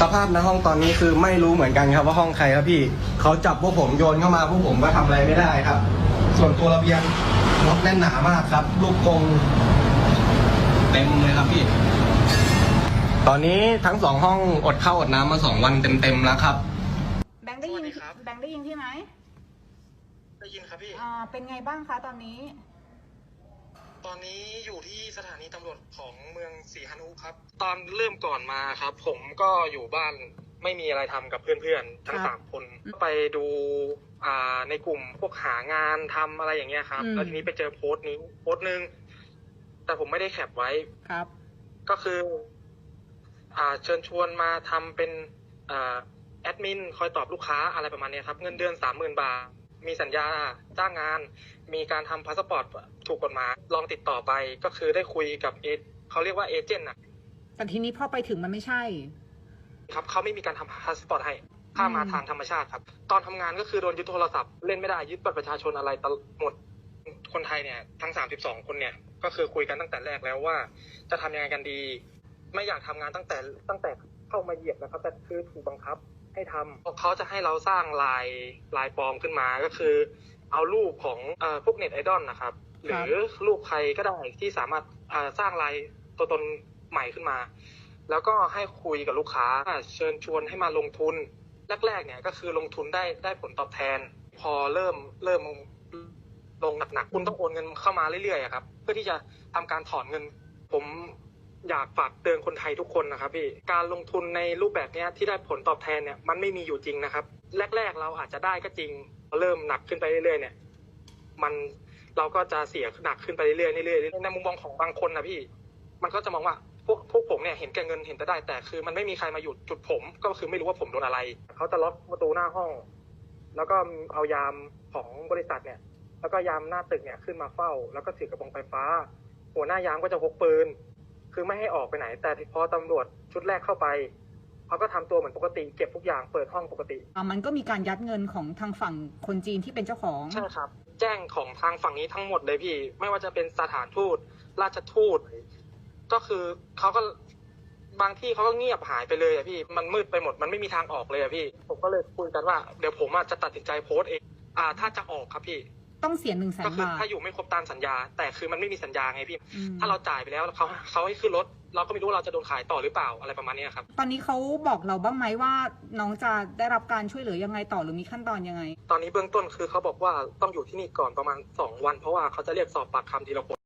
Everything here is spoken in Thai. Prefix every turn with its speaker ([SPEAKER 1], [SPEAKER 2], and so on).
[SPEAKER 1] สภาพในห้องตอนนี้คือไม่รู้เหมือนกันครับว่าห้องใครครับพี่เขาจับพวกผมโยนเข้ามาพวกผมก็ทำอะไรไม่ได้ครับ ส่วนตัวระเบียงรถแน่นหนามากครับ ลูกกรงเต็มเลยครับพี่ ตอนนี้ทั้งสองห้องอดข้าวอดน้ำมาสองวันเต็มๆแล้วครับ
[SPEAKER 2] แบงค์ได้ยิน
[SPEAKER 1] สวัสดีครับ
[SPEAKER 2] แบงค์ได้ยินพี่ไหม
[SPEAKER 1] ได้ยินครับพี่
[SPEAKER 2] อ่าเป็นไงบ้างคะตอนนี้
[SPEAKER 1] ตอนนี้อยู่ที่สถานีตำรวจของเมืองสีฮานุครับ ตอนเริ่มก่อนมาครับ ผมก็อยู่บ้านไม่มีอะไรทำกับเพื่อนๆ ทั้ง
[SPEAKER 2] ครับ
[SPEAKER 1] สามคน ไปดูอ่าในกลุ่มพวกหางานทำอะไรอย่างเงี้ยครับ
[SPEAKER 2] อืม
[SPEAKER 1] แล้วทีนี้ไปเจอโพสต์นี้โพสต์หนึ่งแต่ผมไม่ได้แคปไว้
[SPEAKER 2] ครับ
[SPEAKER 1] ก็คือ อ่าเชิญชวนมาทำเป็นอ่าแอดมินคอยตอบลูกค้าอะไรประมาณเนี้ยครับ เงินเดือนสามหมื่นบาท มีสัญญาจ้างงาน มีการทำพาสปอร์ตถูกกฎหมายลองติดต่อไปก็คือได้คุยกับเอเขาเรียกว่าเอเจนต์นะ
[SPEAKER 2] แต่ทีนี้พอไปถึงมันไม่ใช่
[SPEAKER 1] ครับเขาไม่มีการทำพาสปอร์ตให้ถ้ามา
[SPEAKER 2] อืม
[SPEAKER 1] ทางธรรมชาติครับ ตอนทำงานก็คือโดนยึดโทรศัพท์เล่นไม่ได้ยึดบัตรประชาชนอะไรตลหมดคนไทยเนี่ยทั้งสามสิบสองคนเนี่ยก็คือคุยกันตั้งแต่แรกแล้วว่า จะทำยังไงกันดี ไม่อยากทำงานตั้งแต่ตั้งแต่เข้ามาเหยียบนะครับแต่คือถูกบังคับ ให้ทำเขาจะให้เราสร้างลายลายปลอมขึ้นมาก็คือ เอารูปของอพวกเน็ตไอดอลนะครับ หรือรูปใครก็ได้ที่สามารถสร้างลายตัวตนใหม่ขึ้นมา แล้วก็ให้คุยกับลูกค้าเชิญชวนให้มาลงทุนแรกๆเนี่ยก็คือลงทุนได้ได้ผลตอบแทน พอเริ่มเริ่มลงหนักๆคุณต้องโอนเงินเข้ามาเรื่อยๆครับ เพื่อที่จะทำการถอนเงิน ผม อยากฝากเตือนคนไทยทุกคนนะครับพี่ การลงทุนในรูปแบบนี้ที่ได้ผลตอบแทนเนี่ยมันไม่มีอยู่จริงนะครับ แรก ๆ เราอาจจะได้ก็จริงพอเริ่มหนักขึ้นไปเรื่อยๆเนี่ย มันเราก็จะเสียหนักขึ้นไปเรื่อยๆเรื่อยๆในมุมมองของบางคนนะพี่ มันก็จะมองว่าพวกพวกผมเนี่ยเห็นแก่เงินเห็นแต่ได้แต่คือ มันไม่มีใครมาหยุดจุดผม ก็คือไม่รู้ว่าผมโดนอะไรเขาจะล็อกประตูหน้าห้อง แล้วก็เอายามของบริษัทเนี่ย แล้วก็ยามหน้าตึกเนี่ยขึ้นมาเฝ้า แล้วก็ถือกระบองไฟฟ้า หัวหน้ายามก็จะพกปืน คือไม่ให้ออกไปไหน แต่พอตำรวจชุดแรกเข้าไปเขาก็ทำตัวเหมือนปกติเก็บทุกอย่างเปิดห้องปกติ
[SPEAKER 2] อ่ามันก็มีการยัดเงินของทางฝั่งคนจีนที่เป็นเจ้าของ
[SPEAKER 1] ใช่ครับ แจ้งของทางฝั่งนี้ทั้งหมดเลยพี่ ไม่ว่าจะเป็นสถานทูต ราชทูต ก็คือเขาก็บางที่เขาก็เงียบหายไปเลยอะพี่ มันมืดไปหมด มันไม่มีทางออกเลยอะพี่ ผมก็เลยคุยกันว่า เดี๋ยวผมอะจะตัดสินใจโพสต์เอง อ่า ถ้าจะออกครับพี่
[SPEAKER 2] ต้องเสียหนึ่งแส
[SPEAKER 1] ก็
[SPEAKER 2] น
[SPEAKER 1] คือบา
[SPEAKER 2] ท
[SPEAKER 1] ถ้าอยู่ไม่ครบตามสัญญา แต่คือมันไม่มีสัญญาไงพี่
[SPEAKER 2] อืม
[SPEAKER 1] ถ้าเราจ่ายไปแล้วเขาเขาให้ขึ้นรถ เราก็ไม่รู้ว่าเราจะโดนขายต่อหรือเปล่าอะไรประมาณเนี้ยครับ
[SPEAKER 2] ตอนนี้เขาบอกเราบ้างไหมว่าน้องจะได้รับการช่วยเหลือยังไงต่อหรือมีขั้นตอนยังไง
[SPEAKER 1] ตอนนี้เบื้องต้นคือเขาบอกว่าต้องอยู่ที่นี่ก่อนประมาณสองวัน เพราะว่าเขาจะเรียกสอบปากคำทีละคน